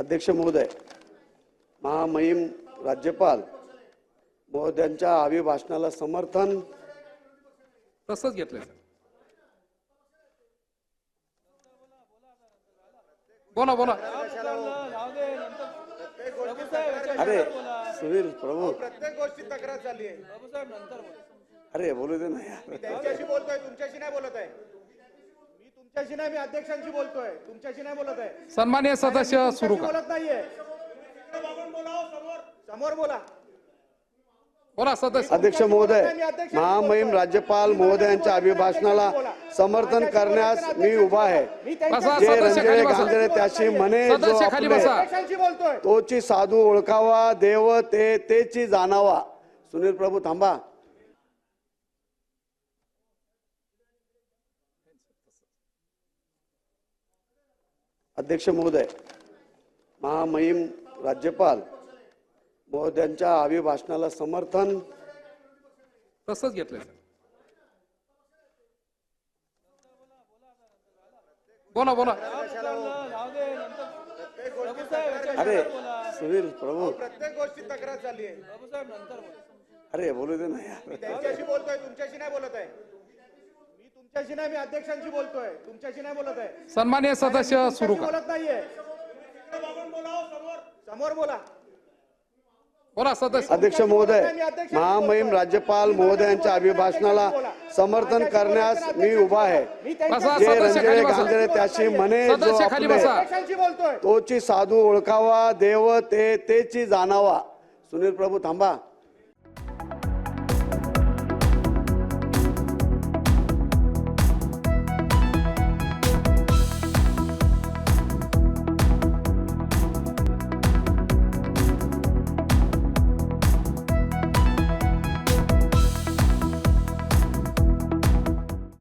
अध्यक्ष महोदय महामहिम राज्यपाल महोदयांच्या अभिभाषणाला समर्थन. तसंच घेतलंय सर. बोला बोला. अरे सुनील प्रभू. प्रत्येक गोष्टी तक्रार झाली आहे. अरे बोलू दे ना यार. त्यांच्याशी बोलतोय तुमच्याशी नाही बोलत आहे. तुमच्याशी नाही मी अध्यक्षांशी बोलतोय. तुमच्याशी नाही बोलत आहे. सन्मान्य सदस्य सुरू तुमच्याशी बोलत नाहीये. समोर समोर बोला. बोला सदस्य. अध्यक्ष महोदय महामहिम राज्यपाल महोदयांच्या अभिभाषणाला समर्थन करण्यास मी उभा आहे. बसा, जे सदस्य खाली रंजळे बसा. त्याशी म्हणे जो सदस्य खाली आपले बसा. अध्यक्षांशी बोलतोय. तोची साधू ओळखावा देव ते तेची जाणावा. सुनील प्रभू थांबा. अध्यक्ष महोदय महामहिम राज्यपाल महोदयांच्या अभिभाषणाला समर्थन. तसंच घेतलंय सर. बोला बोला. अरे सुनील प्रभू प्रत्येक गोष्टी तक्रार झाली आहे. अरे बोलू दे ना यार. त्यांच्याशी बोलतोय तुमच्याशी नाही बोलत आहे. तुमच्याशी नाही मी अध्यक्षांशी बोलतोय. तुमच्याशी नाही बोलत आहे. सन्मान्य सदस्य सुरू बोलत नाहीये. समोर समोर बोला. बोला सदस्य. अध्यक्ष महोदय महामहिम राज्यपाल महोदयांच्या अभिभाषणाला समर्थन करण्यास मी उभा आहे. जे सदस्य रंजळे खाली बसा. गांजरे त्याशी म्हणे जो आपले तोची साधू ओळखावा देव ते तेची जाणावा. सुनील प्रभू थांबा.